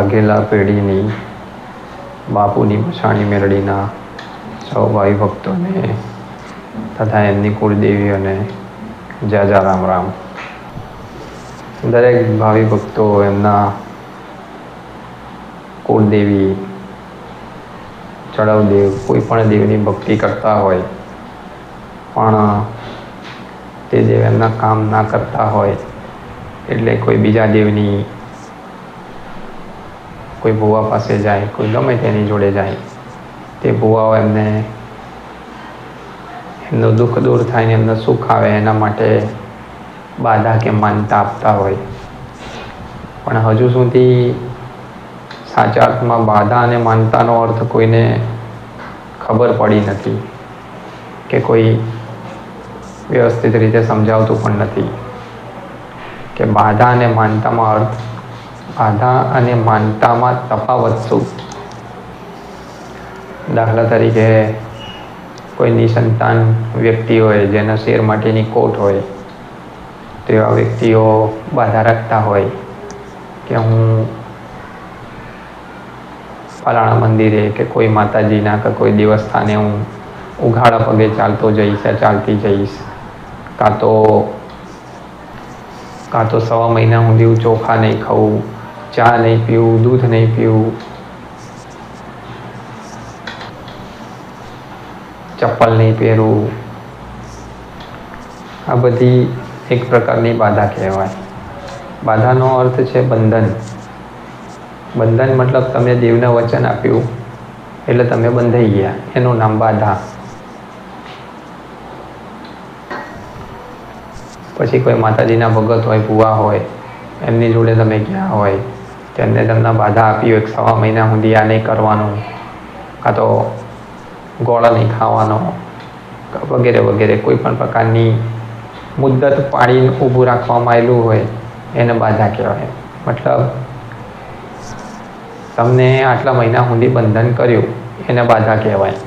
વાઘેલા પેઢીની, બાપુની મસાણી મેરડીના સૌ ભાઈ ભક્તોને તથા એમની કુળદેવીઓને જય જા રામ રામ. દરેક ભાવિ ભક્તો એમના કુળદેવી ચડવદેવ કોઈ પણ દેવની ભક્તિ કરતા હોય, પણ તે દેવ એમના કામ ના કરતા હોય, એટલે કોઈ બીજા દેવની કોઈ ભુવા પાસે જાય, કોઈ ગમે તેની જોડે જાય, તે ભુવાઓ એમને એમનું દુઃખ દૂર થાય ને એમને સુખ આવે એના માટે બાધા કે માનતા આપતા હોય. પણ હજુ સુધી સાચા અર્થમાં બાધા અને માનતાનો અર્થ કોઈને ખબર પડી નથી કે કોઈ વ્યવસ્થિત રીતે સમજાવતું પણ નથી કે બાધા અને માનતામાં અર્થ બાધા અને માનતામાં તફાવત શું? દાખલા તરીકે કોઈ નિસંતાન વ્યક્તિ હોય, જેના શેર માટેની કોટ હોય તેવા વ્યક્તિઓ બાધા રાખતા હોય કે હું ફલાણા મંદિરે કે કોઈ માતાજીના કે કોઈ દેવસ્થાને હું ઉઘાડા પગે ચાલતો જઈશ યા ચાલતી જઈશ, કાં તો કાં તો સવા મહિના સુધી હું ચોખા નહીં ખાઉં ચા નહીં પીવું, દૂધ નહીં પીવું. ચપ્પલ નહીં પહેરવું. આ બધી એક પ્રકારની બાધા કહેવાય. બાધાનો અર્થ છે બંધન. બંધન મતલબ તમે દેવને વચન આપ્યું, એટલે તમે બંધાઈ ગયા. એનું નામ બાધા. પછી કોઈ માતાજીના ભગત હોય, ભુવા હોય, એમની જોડે તમે ગયા હોય તેમને તમને બાધા આપી એક સવા મહિના સુધી આ નહીં કરવાનું, કાં તો ગોળા નહીં ખાવાનો, વગેરે વગેરે, કોઈ પણ પ્રકારની મુદ્દત પાડીને ઊભું રાખવામાં આવેલું હોય, એને બાધા કહેવાય. મતલબ, તમને આટલા મહિના સુધી બંધન કર્યું, એને બાધા કહેવાય.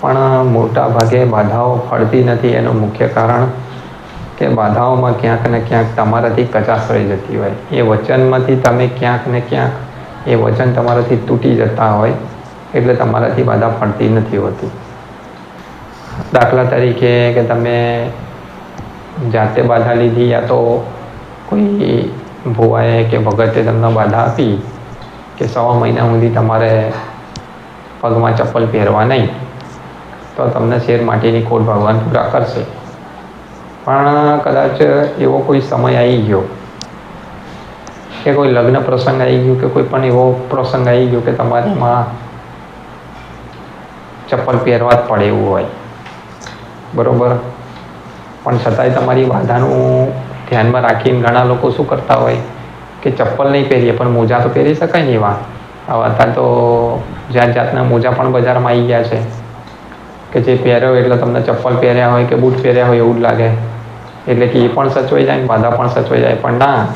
પણ મોટા ભાગે બાધાઓ ફળતી નથી, એનું મુખ્ય કારણ કે બાધાઓમાં ક્યાંક ને ક્યાંક તમારાથી કચાશ રહી જતી હોય. એ વચનમાંથી તમે ક્યાંક ને ક્યાંક એ વચન તમારાથી તૂટી જતા હોય એટલે તમારાથી બાધા પડતી નથી હોતી. દાખલા તરીકે કે તમે જાતે બાધા લીધી યા તો કોઈ ભુવાએ કે ભગતે તમને બાધા આપી કે સવા મહિના સુધી તમારે પગમાં ચપ્પલ પહેરવા નહીં, તો તમને શેર માટીની ખોટ ભગવાન પૂરા કરશે. પણ કદાચ એવો કોઈ સમય આવી ગયો કે કોઈ લગ્ન પ્રસંગ આવી ગયો કે કોઈ પણ એવો પ્રસંગ આવી ગયો કે તમારે એમાં ચપ્પલ પહેરવા જ પડે એવું હોય. બરોબર? પણ છતાંય તમારી બાધાનું ધ્યાનમાં રાખીને ઘણા લોકો શું કરતા હોય કે ચપ્પલ નહીં પહેરીએ, પણ મોજા તો પહેરી શકાય ને એવા? આવા અત્યારે તો જાત જાતના મોજા પણ બજારમાં આવી ગયા છે. કે જે પહેર્યો એટલે તમને ચપ્પલ પહેર્યા હોય કે બૂટ પહેર્યા હોય એવું જ લાગે. એટલે કે એ પણ સચવાઈ જાય બાધા પણ સચવાઈ જાય. પણ ના,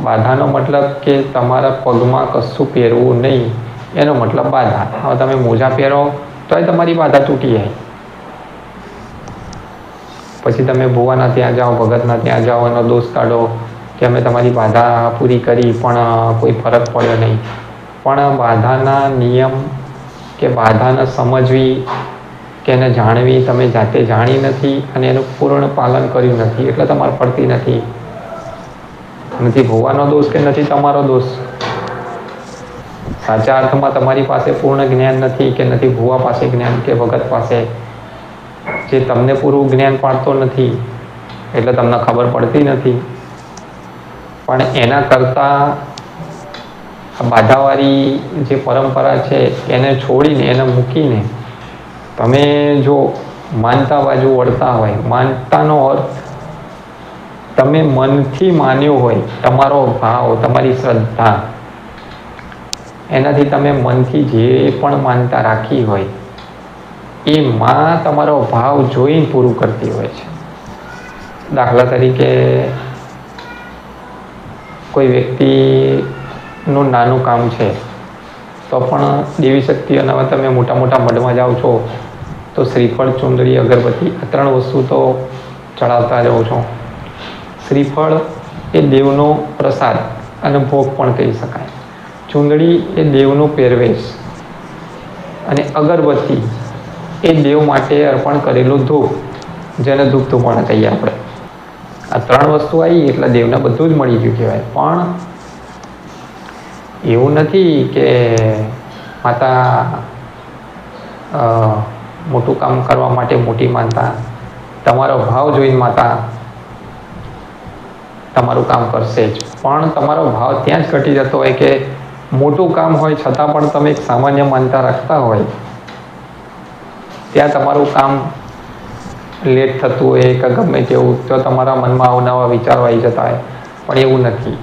બાધાનો મતલબ કે તમારા પગમાં કશું પહેરવું નહીં. એનો મતલબ બાધા. હવે તમે મોજા પહેરો, તોય તમારી બાધા તૂટી જાય. પછી તમે ભુવાના ત્યાં જાઓ, ભગતના ત્યાં જાઓ, એનો દોષ કાઢો કે અમે તમારી બાધા પૂરી કરી, પણ કોઈ ફરક પડ્યો નહીં. પણ બાધાના નિયમ કે બાધાને સમજવી એને જાણવી તમે જાતે જાણી નથી અને એનું પૂર્ણ પાલન કર્યું નથી, એટલે તમારે પડતી નથી. નથી ભુવાનો દોષ કે નથી તમારો દોષ? સાચા અર્થમાં તમારી પાસે પૂર્ણ જ્ઞાન નથી કે નથી ભુવા પાસે જ્ઞાન કે ભગત પાસે? જે તમને પૂરું જ્ઞાન પાડતો નથી, એટલે તમને ખબર પડતી નથી. પણ એના કરતાં બાધાવાળી જે પરંપરા છે, એને છોડીને, એને મૂકીને તમે જો માનતા બાજુ વળતા હોય, માનતાનો અર્થ તમે મનથી માન્યો હોય, તમારો ભાવ, તમારી શ્રદ્ધા, એનાથી તમે મનથી જે પણ માનતા રાખી હોય એ માં તમારો ભાવ જોઈને પૂરું કરતી હોય છે. દાખલા તરીકે કોઈ વ્યક્તિનું નાનું કામ છે, તો પણ દેવી શક્તિઓના તમે મોટા મોટા મઢમાં જાઓ છો તો શ્રીફળ ચુંદડી, અગરબત્તી આ ત્રણ વસ્તુ તો ચડાવતા જાઉં છું. શ્રીફળ એ દેવનો પ્રસાદ અને ભોગ પણ કહી શકાય. ચુંદડી એ દેવનો પહેરવેશ અને અગરબત્તી એ દેવ માટે અર્પણ કરેલું ધૂપ, જેને ધૂપ ધૂપણ કહીએ આપણે. આ ત્રણ વસ્તુ આવી એટલે દેવને બધું જ મળી ગયું કહેવાય. પણ એવું નથી કે માતા મોટું કામ કરવા માટે મોટી માનતા. તમારો ભાવ જોઈને માતા તમારું કામ કરશે જ. પણ તમારો ભાવ ત્યાં જ ઘટી જતો હોય કે મોટું કામ હોય છતાં પણ તમે એક સામાન્ય માનતા રાખતા હોય. ત્યાં તમારું કામ લેટ થતું હોય કે ગમે તેવું, તો તમારા મનમાં અવનવા વિચારો આવી જતા હોય. પણ એવું નથી.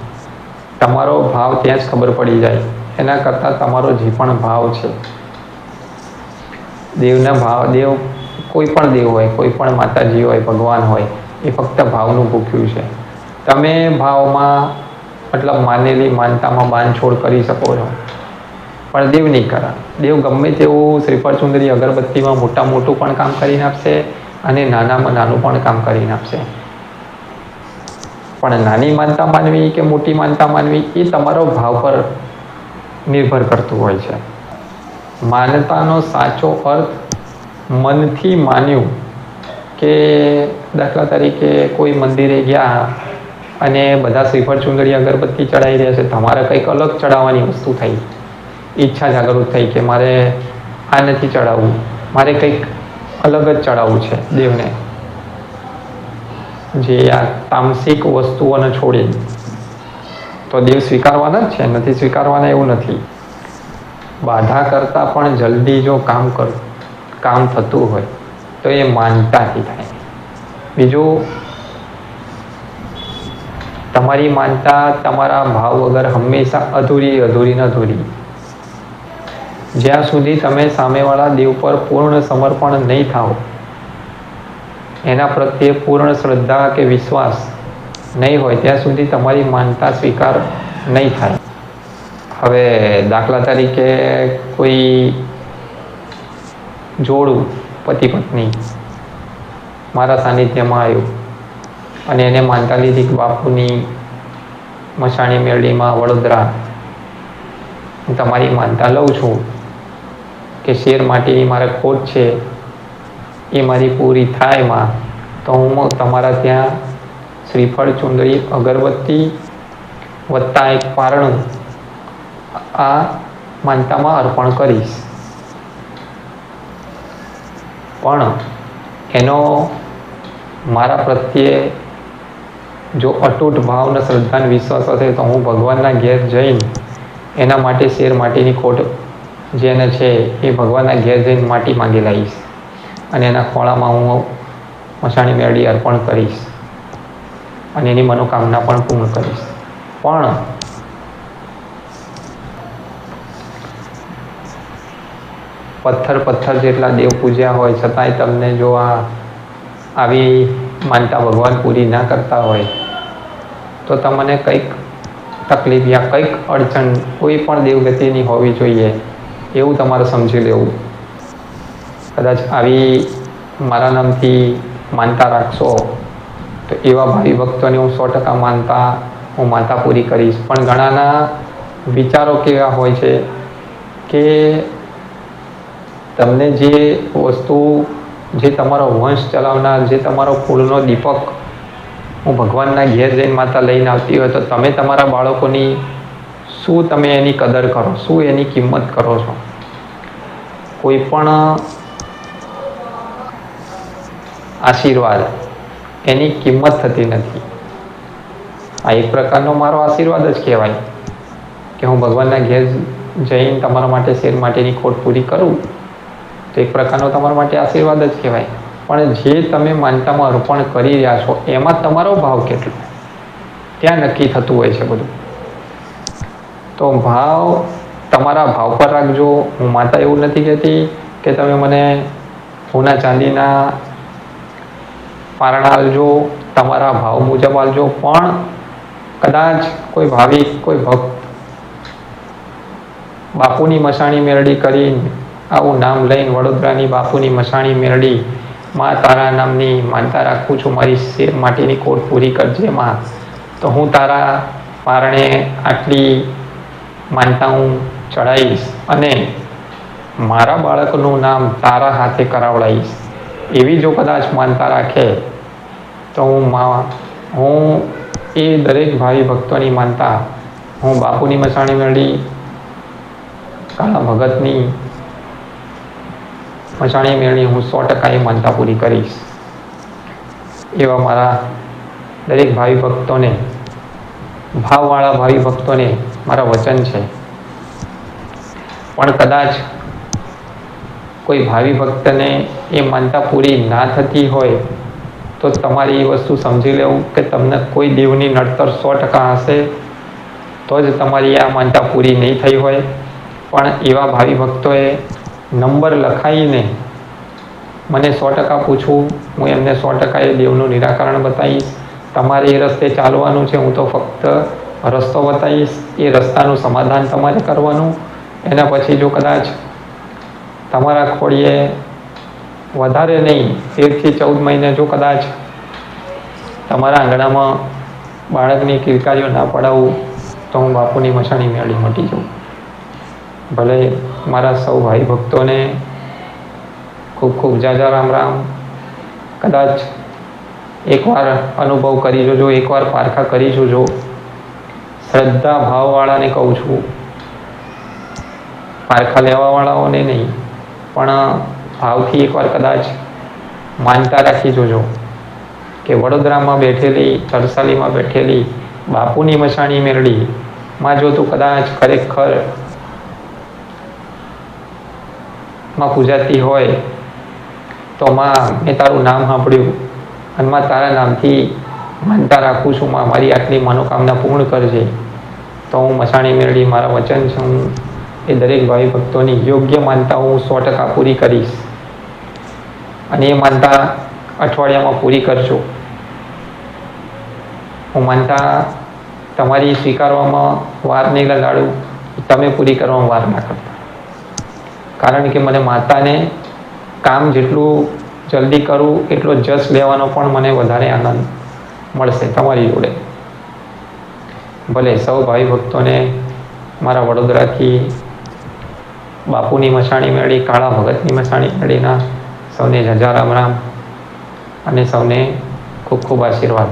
તમારો ભાવ ત્યાં જ ખબર પડી જાય. એના કરતાં તમારો જે પણ ભાવ છે દેવના ભાવ, દેવ કોઈ પણ દેવ હોય, કોઈ પણ માતાજી હોય, ભગવાન હોય, એ ફક્ત ભાવનું ભૂખ્યું છે. તમે ભાવમાં, મતલબ માનેલી માનતામાં બાંધછોડ કરી શકો છો. પણ દેવ નહીં કરે. દેવ ગમે તેવું શ્રીફળ સુંદરી અગરબત્તીમાં મોટા મોટું પણ કામ કરીને આપશે અને નાનામાં નાનું પણ કામ કરીને આપશે. પણ નાની માનતા માનવી કે મોટી માનતા માનવી, એ તમારો ભાવ પર નિર્ભર કરતું હોય છે. માનતાનો સાચો અર્થ મનથી માન્યું કે દાખલા તરીકે કોઈ મંદિરે ગયા અને બધા શ્રીફળ ચુંદડી અગરબત્તી ચડાવી રહ્યા છે, તમારે કંઈક અલગ ચડાવવાની વસ્તુ થઈ. ઈચ્છા જાગૃત થઈ કે મારે આ નથી ચડાવવું, મારે કંઈક અલગ જ ચડાવવું છે દેવને. જે આ તામસિક વસ્તુઓને છોડી. તો દેવ સ્વીકારવાના જ છે, નથી સ્વીકારવાના એવું નથી. બાધા કરતાં પણ જલ્દી જો કામ કર, કામ થતું હોય, તો એ માનતાથી થાય. બીજું, તમારી માનતા, તમારા ભાવ વગર હંમેશા અધૂરી અધૂરી ને અધૂરી. જ્યાં સુધી તમે સામેવાળા દેવ પર પૂર્ણ સમર્પણ નહીં થાઓ, એના પ્રત્યે પૂર્ણ શ્રદ્ધા કે વિશ્વાસ નહીં હોય, ત્યાં સુધી તમારી માનતા સ્વીકાર નહીં થાય. હવે દાખલા તરીકે કોઈ જોડું પતિ પત્ની મારા સાનિધ્યમાં આવ્યું અને એને માનતા લીધી કે બાપુની મસાણી મેળીમાં વડોદરા. હું તમારી માનતા લઉં છું કે શેર માટેની મારે ખોટ છે, એ મારી પૂરી થાયમાં. તો હું તમારા ત્યાં શ્રીફળ ચુંદડી, અગરબત્તી વત્તા એક પારણું આ માનતામાં અર્પણ કરીશ. પણ એનો મારા પ્રત્યે જો અતૂટ ભાવ અને શ્રદ્ધા અને વિશ્વાસ હશે તો હું ભગવાનના ઘેર જઈને એના માટે શેર માટીની ખોટ જેને છે એ ભગવાનના ઘેર જઈને માટી માંગી લાવીશ અને એના ખોળામાં હું મસાણી મેળવી અર્પણ કરીશ અને એની મનોકામના પણ પૂર્ણ કરીશ. પણ પથ્થર પથ્થર જેટલા દેવ પૂજ્યા હોય, છતાંય તમને જો આ આવી માનતા ભગવાન પૂરી ના કરતા હોય, તો તમને કંઈક તકલીફ યા કંઈક અડચણ કોઈ પણ દેવગતિની હોવી જોઈએ, એવું તમારે સમજી લેવું. કદાચ આવી મારા નામથી માનતા રાખશો, તો એવા ભાવિ ભક્તોને હું સો ટકા માનતા, હું માનતા પૂરી કરીશ. પણ ઘણાના વિચારો કેવા હોય છે કે તમને જે વસ્તુ, જે તમારો વંશ ચલાવનાર, જે તમારો કુળનો દીપક હું ભગવાનના ઘેર જઈને માતા લઈને આવતી હોય તો તમે તમારા બાળકોની શું તમે એની કદર કરો? શું એની કિંમત કરો છો? કોઈ પણ આશીર્વાદ એની કિંમત થતી નથી. આ એક પ્રકારનો મારો આશીર્વાદ જ કહેવાય કે હું ભગવાનના ઘેર જઈને તમારા માટે શેર માટેની ખોટ પૂરી કરું તો એક પ્રકારનો તમારા માટે આશીર્વાદ જ કહેવાય. પણ જે તમે માનતામાં અર્પણ કરી રહ્યા છો, એમાં તમારો ભાવ કેટલો? ત્યાં નક્કી થતું હોય છે બધું. તો ભાવ તમારા ભાવ પર રાખજો. હું માતા એવું નથી કહેતી કે તમે મને સોના ચાંદીના પારણા આલજો તમારા ભાવ મુજબ આલજો પણ કદાચ કોઈ ભાવિક, કોઈ ભક્ત બાપુની મસાણી મેરડી કરીને આવું નામ લઈને વડોદરાની બાપુની મસાણી મેરડી માં, તારા નામની માનતા રાખું છું, મારી શેર માટેની કોટ પૂરી કરજે, માં. તો હું તારા પારણે આટલી માનતા હું ચડાવીશ અને મારા બાળકનું નામ તારા હાથે કરાવડાવીશ એવી જો કદાચ માનતા રાખે, તો હું મા, હું એ દરેક ભાવિ ભક્તોની માનતા. હું બાપુની મસાણી મેળવી કાળા ભગતની મસાણી મેળવી હું સો ટકા એ માનતા પૂરી કરીશ. એવા મારા દરેક ભાવિ ભક્તોને, ભાવવાળા ભાવિ ભક્તોને મારા વચન છે. પણ કદાચ કોઈ ભાવિ ભક્તને એ માનતા પૂરી ના થતી હોય, તો તમારી એ વસ્તુ સમજી લેવું કે તમને કોઈ દેવની નડતર સો ટકા હશે, તો જ તમારી આ માનતા પૂરી નહીં થઈ હોય. પણ એવા ભાવિ ભક્તોએ નંબર લખાઈને મને સો ટકા પૂછવું, હું એમને સો ટકા એ દેવનું નિરાકરણ બતાવીશ. તમારે એ રસ્તે ચાલવાનું છે, હું તો ફક્ત રસ્તો બતાવીશ. એ રસ્તાનું સમાધાન તમારે કરવાનું. એના પછી જો કદાચ તમારા ખોડીએ વધારે નહીં, તેરથી ચૌદ મહિને જો કદાચ તમારા આંગણામાં બાળકની કિલકારીઓ ના પડાવું, તો હું બાપુની મસાણી મેળી મટી જાઉં. ભલે મારા સૌ ભાઈ ભક્તોને ખૂબ ખૂબ જાજા રામ રામ. કદાચ એકવાર અનુભવ કરી જોજો, એકવાર પારખા કરી જોજો. શ્રદ્ધા ભાવવાળાને કહું છું, પારખા લેવાવાળાઓને નહીં, પણ ભાવથી એકવાર કદાચ માનતા રાખી જોજો કે વડોદરામાં બેઠેલી તરસાલીમાં બેઠેલી, બાપુની મસાણી મેરડી માં જો તું કદાચ ખરેખર માં પૂજાતી હોય તો માં મેં તારું નામ સાંભળ્યું અને માં તારા નામથી માનતા રાખું છું, માં મારી આટલી મનોકામના પૂર્ણ કરજે. તો હું મસાણી મેળવી, મારા વચન છે, હું એ દરેક ભાઈ ભક્તોની યોગ્ય માનતા હું સો ટકા પૂરી કરીશ. અને એ માનતા અઠવાડિયામાં પૂરી કરજો. હું માનતા તમારી સ્વીકારવામાં વાર નહીં લગાડું, તમે પૂરી કરવામાં વાર ના કરતા. કારણ કે મને માતાને કામ જેટલું જલ્દી કરું, એટલો જસ લેવાનો પણ મને વધારે આનંદ મળશે તમારી જોડે. ભલે સૌ ભાઈ ભક્તોને મારા વડોદરાથી બાપુની મસાણી મેળી, કાળા ભગતની મસાણી મેળીના સૌને જજા રામ રામ અને સૌને ખૂબ ખૂબ આશીર્વાદ.